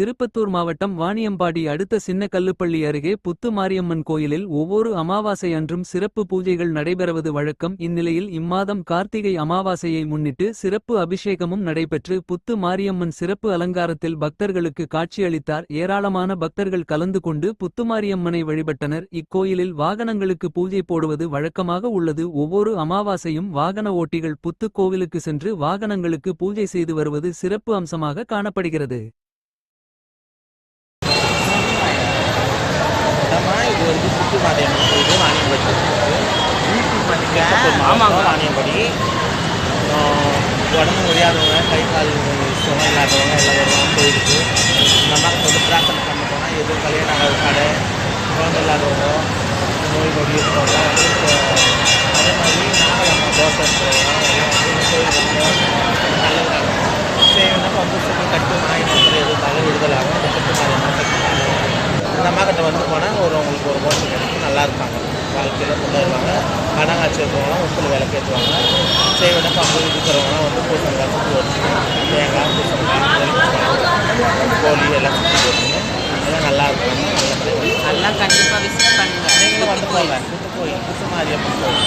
திருப்பத்தூர் மாவட்டம் வாணியம்பாடி அடுத்த சின்ன கல்லுப்பள்ளி அருகே புத்து மாரியம்மன் கோயிலில் ஒவ்வொரு அமாவாசை அன்றும் சிறப்பு பூஜைகள் நடைபெறுவது வழக்கம். இந்நிலையில் இம்மாதம் கார்த்திகை அமாவாசையை முன்னிட்டு சிறப்பு அபிஷேகமும் நடைபெற்று புத்து மாரியம்மன் சிறப்பு அலங்காரத்தில் பக்தர்களுக்கு காட்சியளித்தார். ஏராளமான பக்தர்கள் கலந்து கொண்டு புத்துமாரியம்மனை வழிபட்டனர். இக்கோயிலில் வாகனங்களுக்கு பூஜை போடுவது வழக்கமாக உள்ளது. ஒவ்வொரு அமாவாசையும் வாகன ஓட்டிகள் புத்து கோவிலுக்கு சென்று வாகனங்களுக்கு பூஜை செய்து வருவது சிறப்பு அம்சமாக காணப்படுகிறது அம்மா இது வந்து புத்து மாரியம்மன் கோயில் வாணியம்படி ஆமாங்க. வாணியம்படி உடம்பு முடியாதவங்க கை கால் சுகம் இல்லாதவங்க எல்லாம் வருவாங்க கோயிலுக்கு இந்த அம்மாவுக்கு வந்து பிரார்த்தனை பண்ண போனால் எது கல்யாணம் ஆகாத கடை குழந்தை இல்லாதவங்க நோய் நொடி இப்போ அதே மாதிரி நாகலம்மா தோசை இருக்கிறவங்க நல்லது செய்யணும் பம்பு சொல்லி கட்டு நாய் நம்பர் எது இருந்தாலும் விடுதலாகும் இந்த புத்து மாரியம்மன் சக்தி இந்த அம்மா கிட்ட வந்து போனால் ஒரு உங்களுக்கு ஒரு மோசம் கிடைக்கும். நல்லா இருப்பாங்க. வாழ்க்கையில் முன்னேறுவாங்க கனகாட்சி இருக்கிறவங்களாம் உப்பில் விளக்கேற்றுவாங்க செய்வன பம்பு இருக்கிறவங்களாம் வந்து பூசங்காய் சுற்றி வச்சு தேங்காய் எலுமிச்சம்பழம், கோழி எல்லாம் சுற்றி எல்லாம் நல்லா இருப்பாங்க நல்ல எல்லாம் கண்டிப்பாக விசிட் பண்ணுங்க. நீங்களும் வந்து போகலாம் புத்து கோயில் புத்து மாரியம்மன் கோயில்